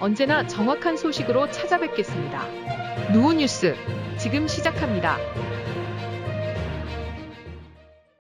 언제나 정확한 소식으로 찾아뵙겠습니다. 누우뉴스 지금 시작합니다.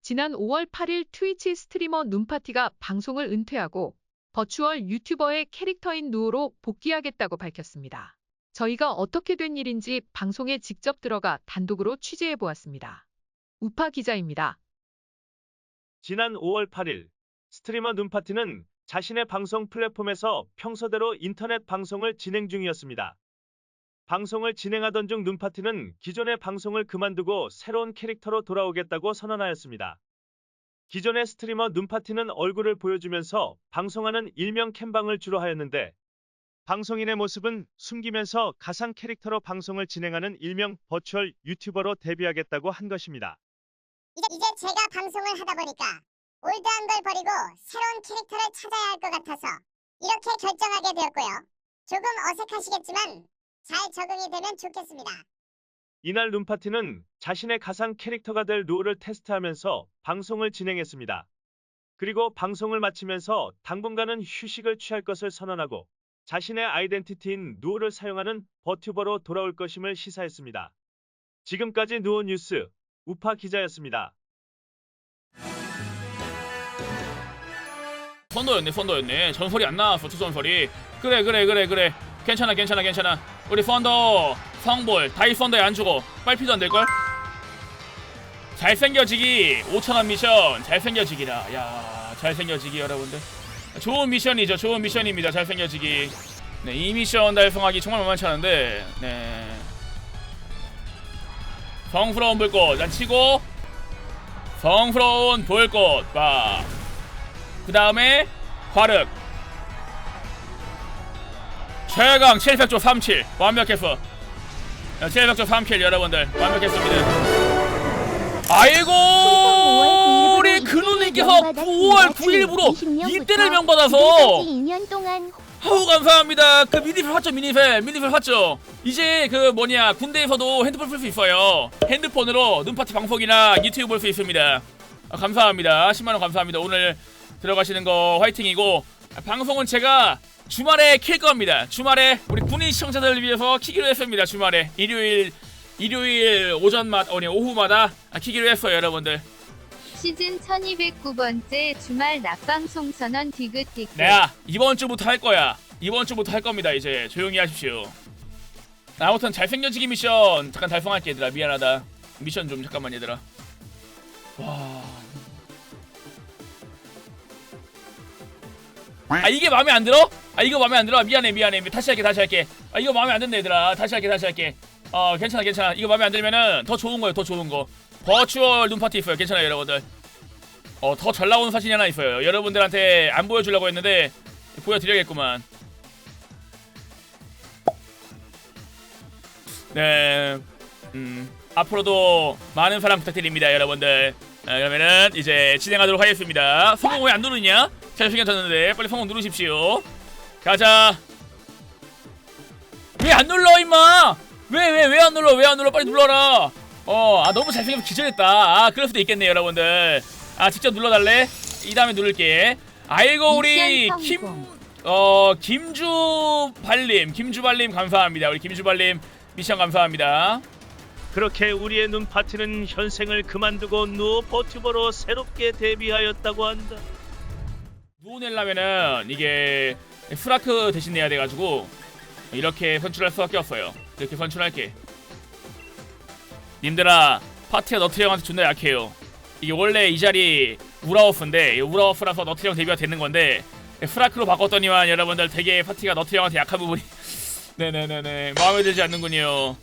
지난 5월 8일 트위치 스트리머 눈파티가 방송을 은퇴하고 버추얼 유튜버의 캐릭터인 누오로 복귀하겠다고 밝혔습니다. 저희가 어떻게 된 일인지 방송에 직접 들어가 단독으로 취재해 보았습니다. 우파 기자입니다. 지난 5월 8일 스트리머 눈파티는 자신의 방송 플랫폼에서 평소대로 인터넷 방송을 진행 중이었습니다. 방송을 진행하던 중 눈파티는 기존의 방송을 그만두고 새로운 캐릭터로 돌아오겠다고 선언하였습니다. 기존의 스트리머 눈파티는 얼굴을 보여주면서 방송하는 일명 캠방을 주로 하였는데 방송인의 모습은 숨기면서 가상 캐릭터로 방송을 진행하는 일명 버추얼 유튜버로 데뷔하겠다고 한 것입니다. 이제, 이제 제가 방송을 하다 보니까 올드한 걸 버리고 새로운 캐릭터를 찾아야 할 것 같아서 이렇게 결정하게 되었고요. 조금 어색하시겠지만 잘 적응이 되면 좋겠습니다. 이날 눈파티는 자신의 가상 캐릭터가 될 루어를 테스트하면서 방송을 진행했습니다. 그리고 방송을 마치면서 당분간은 휴식을 취할 것을 선언하고 자신의 아이덴티티인 누어를 사용하는 버튜버로 돌아올 것임을 시사했습니다. 지금까지 누어 뉴스 우파 기자였습니다. 선도였네 선도였네. 전설이 안 나왔어 투전설이. 그래 그래 그래 그래. 괜찮아 괜찮아 괜찮아. 우리 펀더 성볼 다이 펀더에 안 주고 빨피도 안 될걸? 잘생겨지기. 5천원 미션. 잘생겨지기라. 야 잘생겨지기 여러분들. 좋은 미션이죠. 좋은 미션입니다. 잘생겨지기. 네 이 미션 달성하기 정말 만만치 않은데 네. 성스러운 불꽃. 난 치고 성스러운 불꽃. 빡 그 다음에 화륵 최강 700조 37 완벽했어 700조 37 여러분들 완벽했습니다. 아이고 우리 근우님께서 9월 9일부로 이때를 명받아서 2년 동안 아우 감사합니다. 그 미니필 샀죠 미니필 미니필 샀죠. 이제 그 뭐냐 군대에서도 핸드폰 풀수 있어요. 핸드폰으로 눈파티 방송이나 유튜브 볼 수 있습니다. 아, 감사합니다. 10만원 감사합니다. 오늘 들어가시는 거 화이팅이고 아, 방송은 제가 주말에 킬 겁니다 주말에 우리 군인 시청자들을 위해서 키기로 했습니다 주말에 일요일 일요일 오전마다 아니 오후마다 아, 키기로 했어요 여러분들 시즌 1209번째 주말 낮방송 선언 디귿디귿 내가 이번 주부터 할 거야. 이번 주부터 할 겁니다. 이제 조용히 하십시오. 아무튼 잘생겨지기 미션 잠깐 달성할게 얘들아. 미안하다. 미션 좀 잠깐만 얘들아. 와. 아 이게 마음에 안 들어? 아 이거 마음에 안 들어? 미안해 미안해 다시 할게 다시 할게 아 이거 마음에 안 든다 얘들아 다시 할게 다시 할게 어 괜찮아 괜찮아 이거 마음에 안 들면은 더 좋은 거예요 더 좋은 거 버추얼 눈파티 있어요 괜찮아요 여러분들 어, 더 잘 나오는 사진이 하나 있어요. 여러분들한테 안 보여주려고 했는데 보여드려야겠구만. 네, 음, 앞으로도 많은 사랑 부탁드립니다, 여러분들. 아, 그러면은 이제 진행하도록 하겠습니다. 성공 왜 안 누르냐? 잘 생겼졌는데 빨리 성공 누르십시오. 가자. 왜 안 눌러 임마? 왜 왜 왜 안 눌러? 왜 안 눌러? 빨리 눌러라. 어, 아 너무 잘생겨서 기절했다. 아 그럴 수도 있겠네요, 여러분들. 아 직접 눌러달래? 이 다음에 누를게. 아이고 우리 김. 어 김주발님 김주발님 감사합니다. 우리 김주발님 미션 감사합니다. 그렇게 우리의 눈파티는 현생을 그만두고 누어 버튜버로 새롭게 데뷔하였다고 한다. 누워 내려면은 이게 프라크 대신 내야 돼가지고 이렇게 선출할 수밖에 없어요. 이렇게 선출할게. 님들아 파티가 너트 형한테 존나 약해요. 이게 원래 이 자리 우라오프인데 이 우라오프라서 너트 형 데뷔가 되는 건데 프라크로 바꿨더니만 여러분들 되게 파티가 너트 형한테 약한 부분이 네네네네 마음에 들지 않는군요.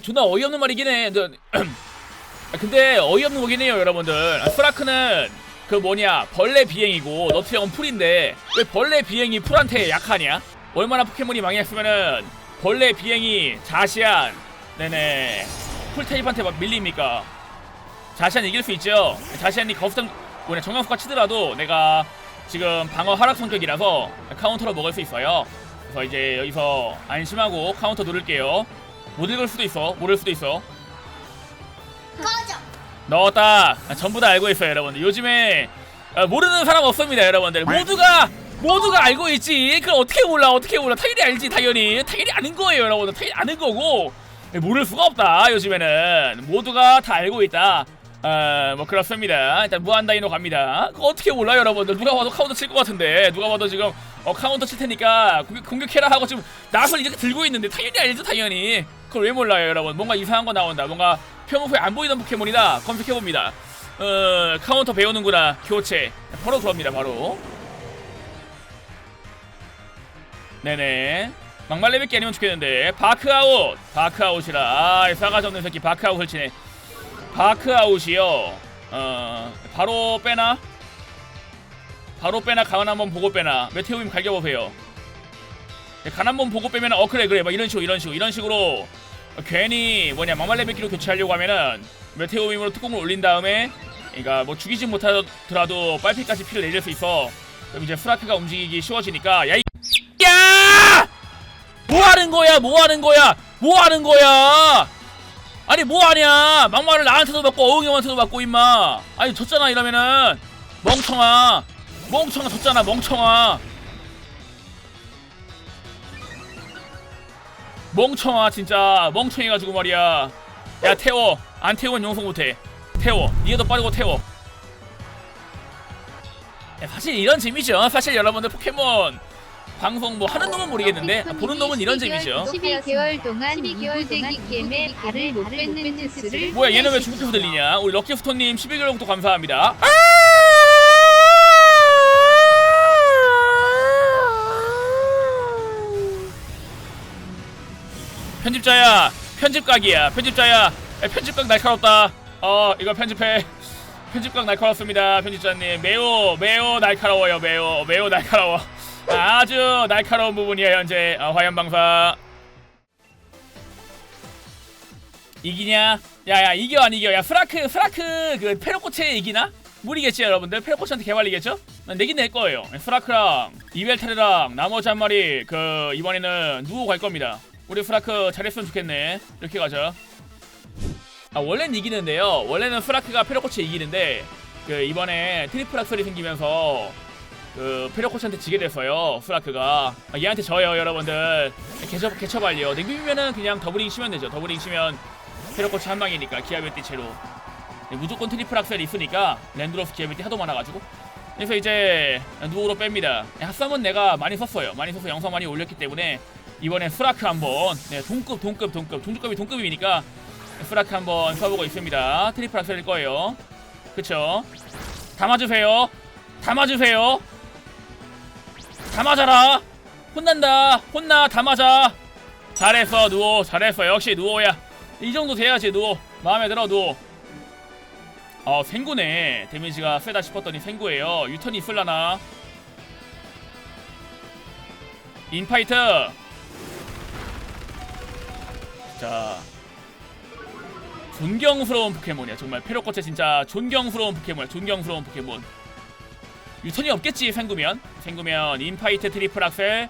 존나 어이없는 말이긴 해. 근데, 근데 어이없는 거긴 해요 여러분들. 아, 프라크는 그 뭐냐 벌레 비행이고 너트 형은 풀인데 왜 벌레 비행이 풀한테 약하냐? 얼마나 포켓몬이 망했으면은 벌레 비행이 자시안 네네 풀 타입한테 막 밀립니까? 자시안 이길 수 있죠. 자시안이 거부당 뭐냐 정강수가 치더라도 내가 지금 방어 하락 성격이라서 카운터로 먹을 수 있어요. 그래서 이제 여기서 안심하고 카운터 누를게요. 못 읽을 수도 있어, 모를 수도 있어. 넣었다. 아, 전부 다 알고 있어요, 여러분들. 요즘에 아, 모르는 사람 없습니다, 여러분들. 모두가 모두가 알고 있지. 그걸 어떻게 몰라? 어떻게 몰라? 당연히 알지. 당연히. 당연히 아는 거예요, 여러분. 당연히 아는 거고. 모를 수가 없다. 요즘에는 모두가 다 알고 있다. 어, 뭐 그렇습니다. 일단 무한 다이노 갑니다. 그거 어떻게 몰라요, 여러분들? 누가 봐도 카운터 칠 것 같은데 누가 봐도 지금 어, 카운터 칠 테니까 공격, 공격해라 하고 지금 낫을 이렇게 들고 있는데 당연히 알죠, 당연히. 그걸 왜 몰라요, 여러분? 뭔가 이상한 거 나온다. 뭔가 평소에 안 보이던 포켓몬이다. 검색해 봅니다. 어, 카운터 배우는구나. 교체. 바로 그럽니다, 바로. 네네. 막말 레벨기 아니면 좋겠는데. 바크아웃. 바크아웃이라. 아, 싸가지 없는 새끼 바크아웃을 치네. 바크아웃이요. 어, 바로 빼나? 바로 빼나? 가만 한번 보고 빼나? 메테오임 갈겨보세요. 네, 간 한번 보고 빼면 어 그래 그래. 막 이런 식으로 이런 식으로 이런 식으로 괜히 뭐냐 막말레벨기로 교체하려고 하면은 메테오임으로 특공을 올린 다음에 그러니까 뭐 죽이진 못하더라도 빨피까지 피를 내줄 수 있어. 그럼 이제 프라크가 움직이기 쉬워지니까 야이 야! 뭐 하는 거야? 뭐 하는 거야? 뭐 하는 거야 아니 뭐 하냐? 막말을 나한테도 받고 어흥이 형한테도 받고 임마. 아니 졌잖아 이러면은. 멍청아. 멍청아 졌잖아 멍청아. 멍청아 진짜. 멍청해가지고 말이야. 야 태워. 안 태우면 용서 못해. 태워. 니가 더 빠르고 태워. 야, 사실 이런 재미죠 사실 여러분들 포켓몬 방송 뭐 하는 놈은 모르겠는데 아, 보는 놈은 이런 재미죠. 12개월 동안 12개월 동안 게임에 발을 못 뺏는 뉴스를 뭐야 얘는 왜 중국에서 들리냐? 우리 럭키스톤님 11개월부터 감사합니다. 편집자야 편집각이야 편집자야. 야, 편집각 날카롭다. 어 이거 편집해. 편집각 날카롭습니다 편집자님. 매우 매우 날카로워요 매우 매우 날카로워 아주 날카로운 부분이야 현재 어, 화염 방사 이기냐? 야야 이겨 안 이겨? 야 프라크 프라크 그 페로코체 이기나? 무리겠지 여러분들 페로코체한테 개발리겠죠? 내긴 낼 거예요 프라크랑 이벨타르랑 나머지 한 마리 그 이번에는 누구 갈 겁니다 우리 프라크 잘했으면 좋겠네 이렇게 가자 아 원래는 이기는데요 원래는 프라크가 페로코체 이기는데 그 이번에 트리플 악설이 생기면서 그 페로코치한테 지게 됐어요 프라크가. 아, 얘한테 져요 여러분들. 개처 개처발려 냉비면은 그냥 더블링 치면 되죠. 더블링 치면 페로코치 한 방이니까 기아벨띠체로. 네, 무조건 트리플 악셀이 있으니까 랜드로스 기아벨띠 하도 많아가지고. 그래서 이제 누구로 뺍니다. 네, 핫삼은 내가 많이 썼어요. 많이 써서 영상 많이 올렸기 때문에 이번에 프라크 한번 네, 동급 동급 동급. 종주급이 동급이니까 프라크 한번 써보고 있습니다. 트리플 악셀일 거예요. 그쵸? 담아주세요. 담아주세요 다 맞아라. 혼난다. 혼나 다 맞아 잘했어 누워 잘했어 역시 누워야. 이 정도 돼야지 누워. 마음에 들어 누워. 어 생구네. 데미지가 세다 싶었더니 생구예요. 유턴이 있을라나? 인파이트! 자. 존경스러운 포켓몬이야. 정말 페로코체 진짜 존경스러운 포켓몬이야. 존경스러운 포켓몬. 유턴이 없겠지 생구면 생구면 인파이트 트리플 악셀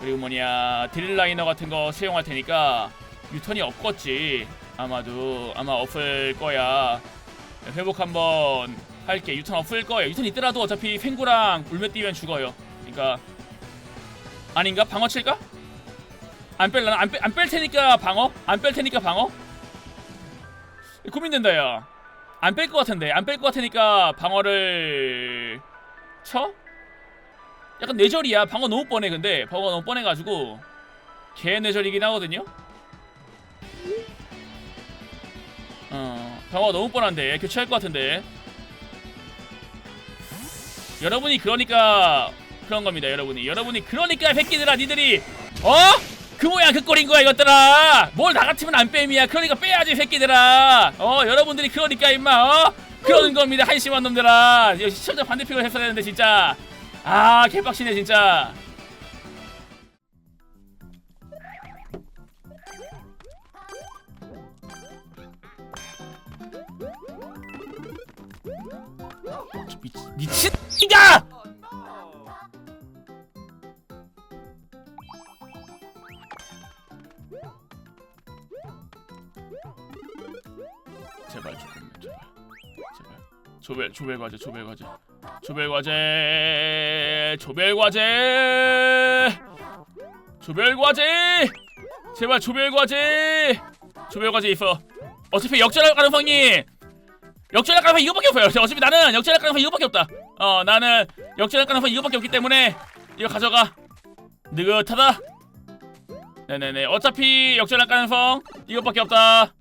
그리고 뭐냐 드릴라이너 같은 거 사용할 테니까 유턴이 없겠지. 아마도 아마 없을 거야. 회복 한번 할게. 유턴 없을 거야 유턴 있더라도 어차피 생구랑 울며 뛰면 죽어요. 그러니까 아닌가? 방어 칠까? 안 뺄라나? 안뺄 뺄 테니까 방어? 안 뺄 테니까 방어? 고민된다 야 안 뺄 것 같은데. 안 뺄 것 같으니까 방어를 쳐? 약간 뇌절이야. 방어 너무 뻔해 근데. 방어 너무 뻔해가지고. 개 뇌절이긴 하거든요. 어 방어 너무 뻔한데. 교체할 것 같은데. 여러분이 그러니까 그런 겁니다. 여러분이. 여러분이 그러니까 새끼들아 니들이. 어? 그 모양 그 꼴인 거야 이것들아. 뭘 나 같으면 안 뺨이야. 그러니까 빼야지 새끼들아. 어 여러분들이 그러니까 임마. 어? 그러는 겁니다 한심한 놈들아. 시청자 반대픽을 했어야 되는데 진짜 아 개빡치네 진짜. 미친 이가 제발 조금만 제발. 제발 조벨 조벨 과자 조벨 과자 조별 과제 조별 과제. 조별 과제. 제발 조별 과제. 조별 과제 있어. 어차피 역전할 가능성이 역전할 가능성 이거밖에 없어요. 어차피 나는 역전할 가능성 이거밖에 없다. 어 나는 역전할 가능성 이거밖에 없기 때문에 이거 가져가. 느긋하다. 네네네. 어차피 역전할 가능성 이것밖에 없다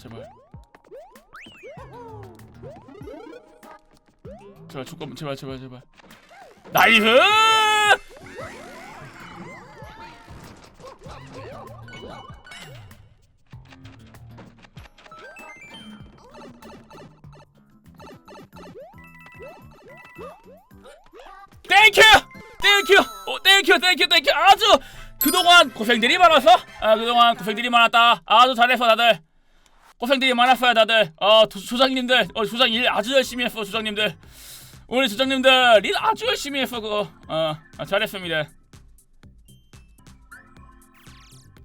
제발. 제발 조금 제발 제발 제발. 나이스! 땡큐 땡큐 오 땡큐 땡큐 땡큐 아주 그동안 고생들이 많았어 아 그동안 고생들이 많았다. 아주 잘했어 다들 고생들이 많았어요 다들. 어 조- 조장님들. 어 조장 일 아주 열심히 했어 조장님들. 우리 조장님들 일 아주 열심히 했어 그거. 어 아, 잘했습니다.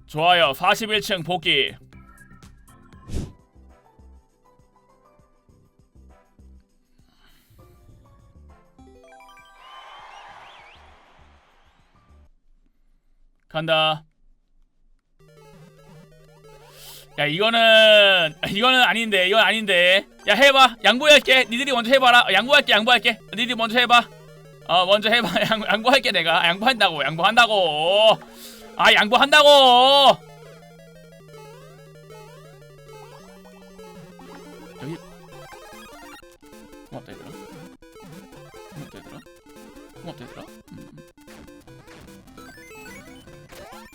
좋아요. 41층 복귀. 간다 야 이거는 이거는 아닌데 이건 아닌데. 야 해봐. 양보할게. 니들이 먼저 해봐라. 어, 양보할게 양보할게. 니들이 먼저 해봐. 어 먼저 해봐. 양, 양보할게 내가. 양보한다고 양보한다고. 아 양보한다고. 여기. 고맙다 얘들아? 고맙다 얘들아? 고맙다 얘들아? 음, 음.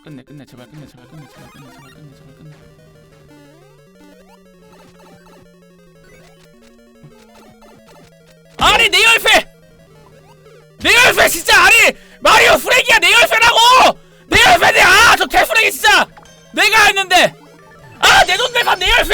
끝내 끝내 제발 끝내 제발 끝내 제발 끝내 제발 끝내 제발 끝내 열배 진짜 아니 마리오 프랭이야 내 열배라고! 내 열배네 아저 개프랭이 진짜! 내가 했는데! 아 내 돈 내가 내 열배